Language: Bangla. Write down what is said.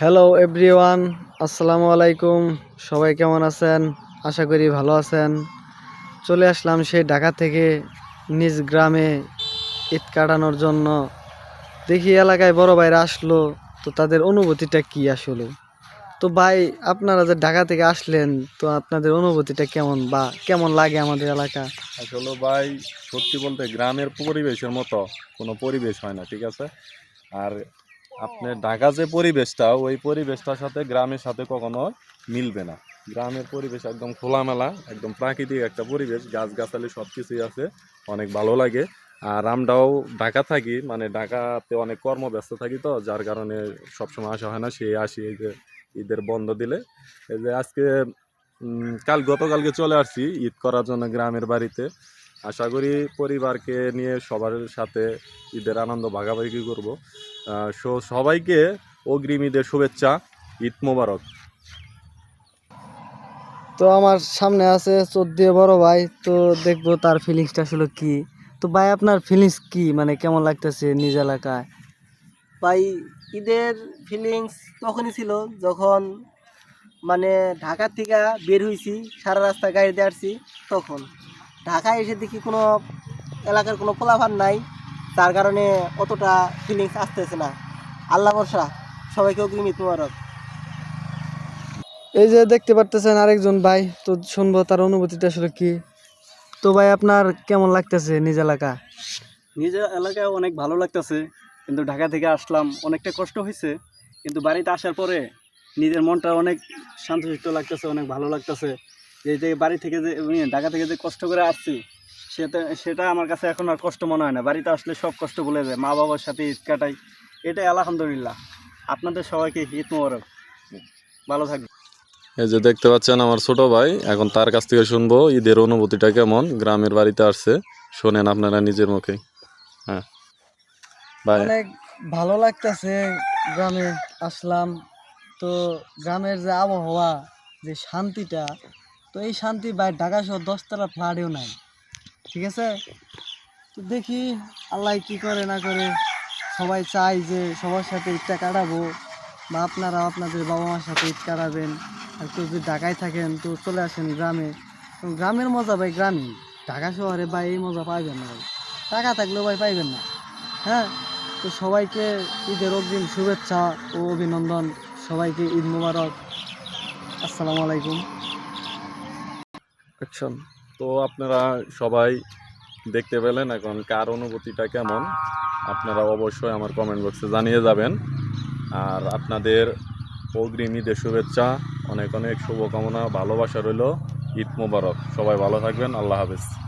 হ্যালো এভরিওয়ান আসসালামু আলাইকুম সবাই কেমন আছেন? আশা করি ভালো আছেন। চলে আসলাম সেই ঢাকা থেকে নিজ গ্রামে ঈদ কাটানোর জন্য। দেখি এলাকায় বড় ভাইরা আসলো, তো তাদের অনুভূতিটা কি আসলে? তো ভাই, আপনারা যে ঢাকা থেকে আসলেন, তো আপনাদের অনুভূতিটা কেমন বা কেমন লাগে আমাদের এলাকা? আসলে ভাই, সত্যি বলতে গ্রামের পরিবেশের মতো কোনো পরিবেশ হয় না, ঠিক আছে? আর আপনার ঢাকা যে পরিবেশটা, ওই পরিবেশটার সাথে গ্রামের সাথে কখনো মিলবে না। গ্রামের পরিবেশ একদম খোলামেলা, একদম প্রাকৃতিক একটা পরিবেশ, গাছগাছালি সব কিছুই আছে, অনেক ভালো লাগে। আর আমরাও ঢাকা থাকি মানে ঢাকাতে অনেক কর্মব্যস্ত থাকি তো, যার কারণে সবসময় আসা হয় না সে আসি, এই যে ঈদের বন্ধ দিলে। এই যে আজকে কাল, গতকালকে চলে আসছি ঈদ করার জন্য গ্রামের বাড়িতে। আশা করি পরিবারকে নিয়ে সবার সাথে ঈদের আনন্দ ভাগাভাগি করব। সো সবাইকে অগ্রিম ঈদের শুভেচ্ছা ঈদ মোবারক। তো আমার সামনে আছে চোদ্দ বড় ভাই তো দেখব তার ফিলিংসটা আসলে কি। তো ভাই আপনার ফিলিংস কি? মানে কেমন লাগতেছে নিজ এলাকায়? ভাই ঈদের ফিলিংস তখনই ছিল যখন মানে ঢাকা থেকে বের হয়েছি সারা রাস্তা গাড়িতে আসছি তখন। ঢাকায় এসে দেখি কোনো এলাকার কোনো পোলাভান নাই তার কারণে অতটা ফিলিংস আসতেছে না। আল্লাহ বর্ষা সবাইকে অগ্রিম ঈদ এই যে দেখতে পারতেছেন আরেকজন ভাই তো শুনব তার অনুভূতিটা আসলে কি? তো ভাই আপনার কেমন লাগতেছে নিজ এলাকা? নিজের এলাকায় অনেক ভালো লাগতেছে কিন্তু ঢাকা থেকে আসলাম অনেকটা কষ্ট হয়েছে কিন্তু বাড়িতে আসার পরে নিজের মনটা অনেক শান্তশিষ্ট লাগতেছে অনেক ভালো লাগতেছে। যে যে বাড়ি থেকে যে ঢাকা থেকে যে কষ্ট করে আসছি সেটা সেটা আমার কাছে এখন আর কষ্ট মনে হয় না। বাড়িতে আসলে সব কষ্ট ভুলে যায় মা বাবার সাথে ঈদ কাটাই এটাই আলহামদুলিল্লাহ। আপনাদের সবাইকে ঈদ মোবারক। ভালো থাকবে এই যে দেখতে পাচ্ছেন আমার ছোট ভাই এখন তার কাছ থেকে শুনব ঈদের অনুভূতিটা কেমন গ্রামের বাড়িতে আসছে। শোনেন আপনারা নিজের মুখে। হ্যাঁ। ভাই অনেক ভালো লাগতেছে গ্রামে আসলাম। তো গ্রামের যে আবহাওয়া যে শান্তিটা তো এই শান্তি বা ঢাকা শহর দশতলা ফ্ল্যাটেও নাই। ঠিক আছে? তো দেখি আল্লাহ কি করে না করে, সবাই চাই যে সবার সাথে ঈদটা কাটাবো বা আপনারা আপনাদের বাবা মার সাথে ঈদ কাটাবেন। আর কেউ যদি ঢাকায় থাকেন তো চলে আসেন গ্রামে। গ্রামের মজা ভাই গ্রামে ঢাকা শহরে ভাই এই মজা পাইবেন না ভাই। টাকা থাকলেও ভাই পাইবেন না। হ্যাঁ? তো সবাইকে ঈদের অগ্রিম শুভেচ্ছা ও অভিনন্দন। সবাইকে ঈদ মুবারক। আসসালামু আলাইকুম। অ্যাকশন তো আপনারা সবাই দেখতে পেলেন এখন কার অনুভূতিটা কেমন। আপনারা অবশ্যই আমার কমেন্ট বক্সে জানিয়ে যাবেন। আর আপনাদের অগ্রিম ঈদের শুভেচ্ছা, অনেক অনেক শুভকামনা, ভালোবাসা রইল। ঈদ মোবারক। সবাই ভালো থাকবেন। আল্লাহ হাফেজ।